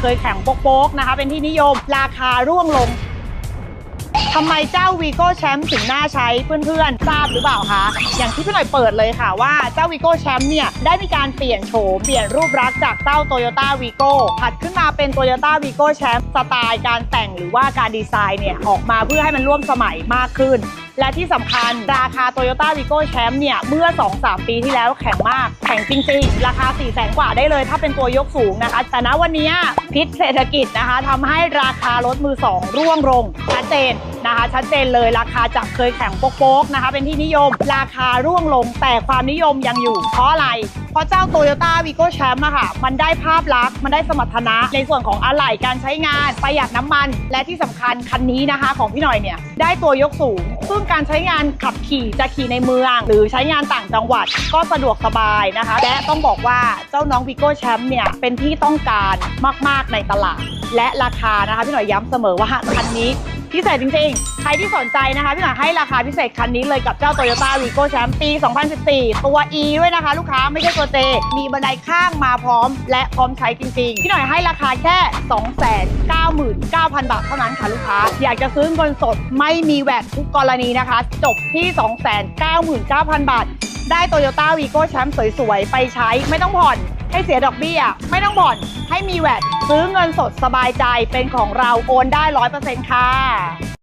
เคยแข่งโป๊กๆนะคะ เป็นที่นิยมราคาร่วงลงทำไมเจ้าวีโก้แชมป์ถึงน่าใช้เพื่อนๆ ทราบหรือเปล่าคะ อย่างที่พี่หน่อยเปิดเลยค่ะว่าเจ้าวีโก้แชมป์เนี่ย ได้มีการเปลี่ยนโฉม เปลี่ยนรูปลักษณ์จากเจ้าโตโยต้าวีโก้ผัดขึ้นมาเป็นโตโยต้าวีโก้แชมป์สไตล์การแต่งหรือว่าการดีไซน์เนี่ย ออกมาเพื่อให้มันร่วมสมัยมากขึ้นและที่สำคัญราคา Toyota v i g o Champ เนี่ย เมื่อ 2-3 ปีที่แล้วแข็งมาก แข็งจริงๆ ราคา 4 0 0แสนกว่าได้เลย ถ้าเป็นตัวยกสูงนะคะ แต่ณวันนี้พิษเศรษฐกิจนะคะทำให้ราคารถมือ 2 ร่วงลงชัดเจนนะคะชัดเจนเลยราคาจากเคยแข็งโป๊กๆนะคะ เป็นที่นิยม ราคาร่วงลงแต่ความนิยมยังอยู่ เพราะอะไร เพราะเจ้า Toyota v i g o Champ อะค่ะ มันได้ภาพลักษณ์มันได้สมรรถนะ ในส่วนของอะไหล่การใช้งานประหยัดน้ำมัน และที่สำคัญคันนี้นะคะ ของพี่หน่อยเนี่ยได้ตัวยกสูง ซึ่งการใช้งานขับขี่จะขี่ในเมือง หรือใช้งานต่างจังหวัดก็สะดวกสบายนะคะ และต้องบอกว่าเจ้าน้องวิโก้แชมป์เนี่ยเป็นที่ต้องการมาก ๆ ในตลาด และราคานะคะพี่หน่อยย้ำเสมอว่าคันนี้ พิเศษจริงๆ ใครที่สนใจนะคะพี่หน่อยให้ราคาพิเศษคันนี้เลยกับเจ้า Toyota v i g o Champ ปี 2014 ตัว E ด้วยนะคะ ลูกค้าไม่ใช่ตัว J มีบันไดข้างมาพร้อม และพร้อมใช้จริงๆ พี่หน่อยให้ราคาแค่ 299,000 บาทเท่านั้นค่ะลูกค้า อยากจะซื้อเงินสดไม่มีแวดทุกกรณีนะคะ จบที่ 299,000 บาท ได้โตโยต้าวีโก้แชมป์สวยๆ ไปใช้ไม่ต้องผ่อน ให้เสียดอกเบี้ย ไม่ต้องผ่อน ให้มีแวดซื้อเงินสดสบายใจเป็นของเราโอนได้ร้อยเปอร์เซ็นต์ค่ะ